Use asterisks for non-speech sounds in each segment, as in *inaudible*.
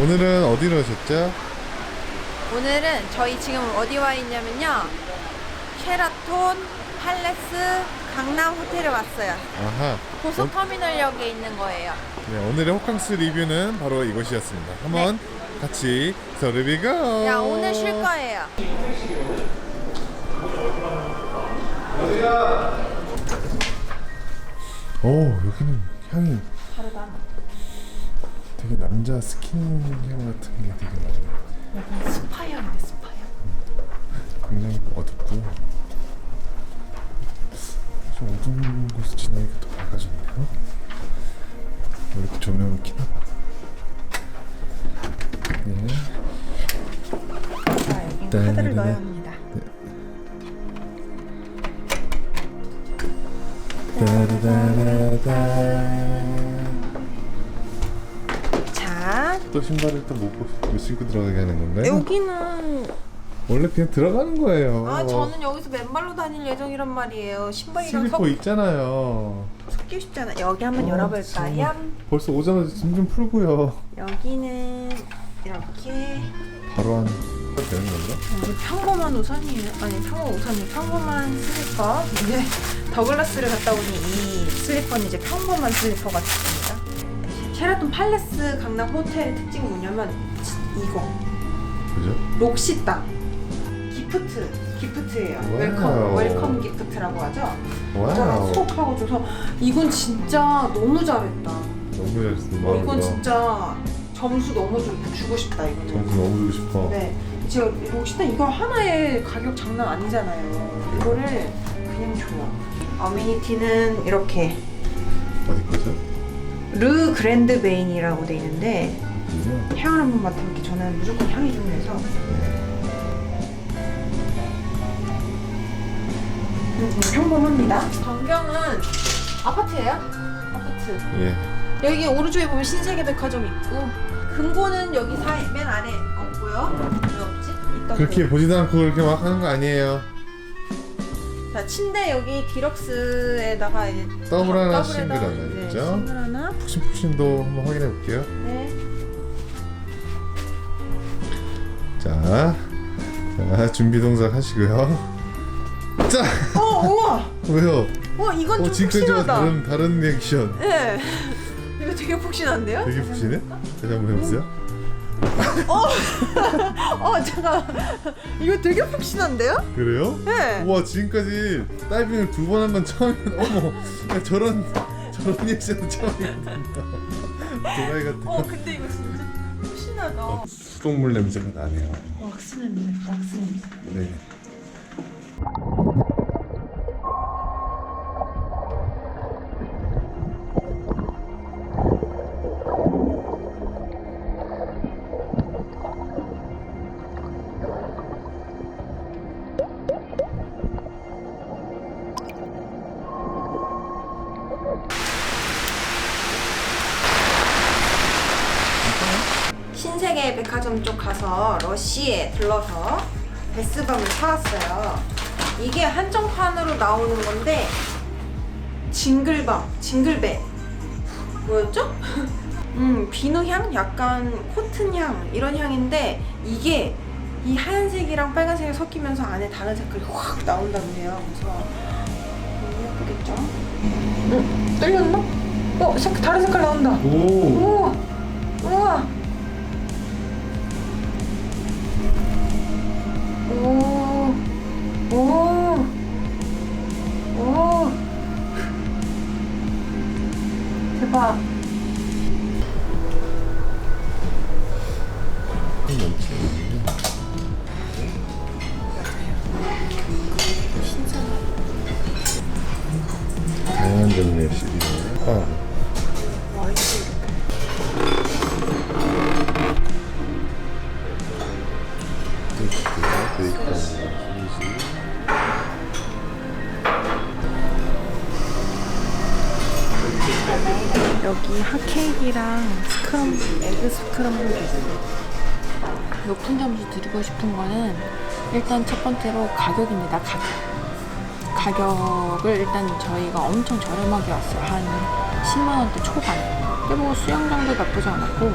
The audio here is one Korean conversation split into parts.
오늘은 어디로 오셨죠? 오늘은 저희 지금 어디 와 있냐면요. 쉐라톤 팔레스 강남 호텔에 왔어요. 아하. 고속터미널역에 있는 거예요. 네, 오늘의 호캉스 리뷰는 바로 이곳이었습니다. 한번 같이 서르비가. 야 오늘 쉴 거예요. 오 여기는 향이 다르다. 되게 남자 스킨 향 같은 게 되게 많아요. 약간 스파향인데 스파향. 굉장히 어둡고 좀 어두운 곳을 지나니까 더 밝아졌네요. 이렇게 조명을 켜나 봐. 네. 자 여기 네, 카드를 네, 넣어야 네. 합니다. 따다다다다. 자또 신발을 또 못, 못 신고 들어가게 하는 건가요? 여기는 원래 그냥 들어가는 거예요. 아 저는 여기서 맨발로 다닐 예정이란 말이에요. 신발이랑 슬리퍼 섞, 있잖아요. 섞기 쉽잖아. 여기 한번 어, 열어볼까요? 참. 벌써 오자마자 짐 좀 풀고요. 여기는 이렇게 바로 한 되는 건가? 여기 평범한 우산이에요. 아니 평범 우산이 평범한 슬리퍼. 이제 *laughs* 더글라스를 갔다 오니 이 슬리퍼는 이제 평범한 슬리퍼 같습니다. 쉐라톤 팔레스 강남 호텔의 특징이 뭐냐면 이거 그죠? 록시땅 기프트 기프트예요. 와우. 웰컴 웰컴 기프트라고 하죠. 와우. 수업하고 줘서 이건 진짜 너무 잘했다. 너무 잘했어. 어, 이건 진짜 점수 너무 주, 주고 싶다 이거는. 점수 너무 주고 싶어. 네. 제가 록시타 이거 하나에 가격 장난 아니잖아요. 이거를 그냥 좋아. 어메니티는 이렇게 어디 거죠? 르 그랜드 베인이라고 돼 있는데? 향을 한번 맡아볼게. 저는 무조건 향이 중요해서. 음, 평범합니다. 전경은 아파트예요? 아파트. 예. 여기 오른쪽에 보면 신세계 백화점 있고 금고는 여기 사, 맨 아래 없고요. 왜 없지? 있던 그렇게 보지도 않고 그렇게 막 하는 거 아니에요. 자 침대 여기 디럭스에다가 이제 더블 하나 싱글 하나 네, 있죠? 싱글 하나. 푹신푹신도 한번 확인해 볼게요. 네. 자, 자 준비 동작 하시고요. *laughs* 자, 어 우와. 왜요? 와 이건 어, 좀 지금까지와 푹신하다. 다른 다른 리액션. 네. *laughs* 이거 되게 푹신한데요? 되게 푹신해? 다시 한번 해보세요. 어 *laughs* 잠깐. 이거 되게 푹신한데요? 그래요? 네. 우와 지금까지 다이빙을 두 번 한 건 처음이면 어머 야, 저런 저런 리액션은 처음이거든요. *laughs* 도라이 같은. 어 근데 이거 진짜 푹신하다. 수돗물 냄새가 나네요. 왁스 냄새, 왁스 냄새. 네. 백화점 쪽 가서 러시에 들러서 베스밤을 사왔어요. 이게 한정판으로 나오는 건데 징글밤, 징글베 뭐였죠? *laughs* 음 비누향, 약간 코튼향 이런 향인데 이게 이 하얀색이랑 빨간색이 섞이면서 안에 다른 색깔이 확 나온다고 해요. 그래서 예쁘겠죠? 음, 떨렸나? 어, 색 다른 색깔 나온다. 오. 우와, 우와. 오, 오. 대박. 여기 핫케이크랑 스크럼, 에그 스크럼블도 있어요. 높은 점수 드리고 싶은 거는 일단 첫 번째로 가격입니다. 가격. 가격을 일단 저희가 엄청 저렴하게 왔어요. 한 10만 원대 초반. 근데 뭐 수영장도 나쁘지 않았고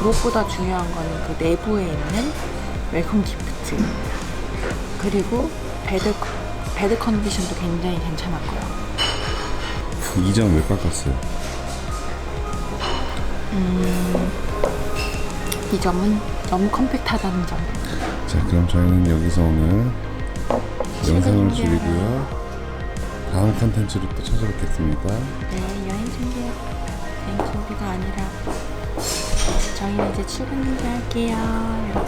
무엇보다 중요한 거는 그 내부에 있는 웰컴 기프트 그리고 베드 베드 컨디션도 굉장히 괜찮았고요. 2점 왜 깎았어요? 이 점은 너무 컴팩트하다는 점. 자 그럼 저희는 여기서 오늘 영상을 줄이고요 다음 컨텐츠로 또 찾아뵙겠습니다 네, 여행 준비요. 여행 준비가 아니라 저희는 이제 출근 준비할게요.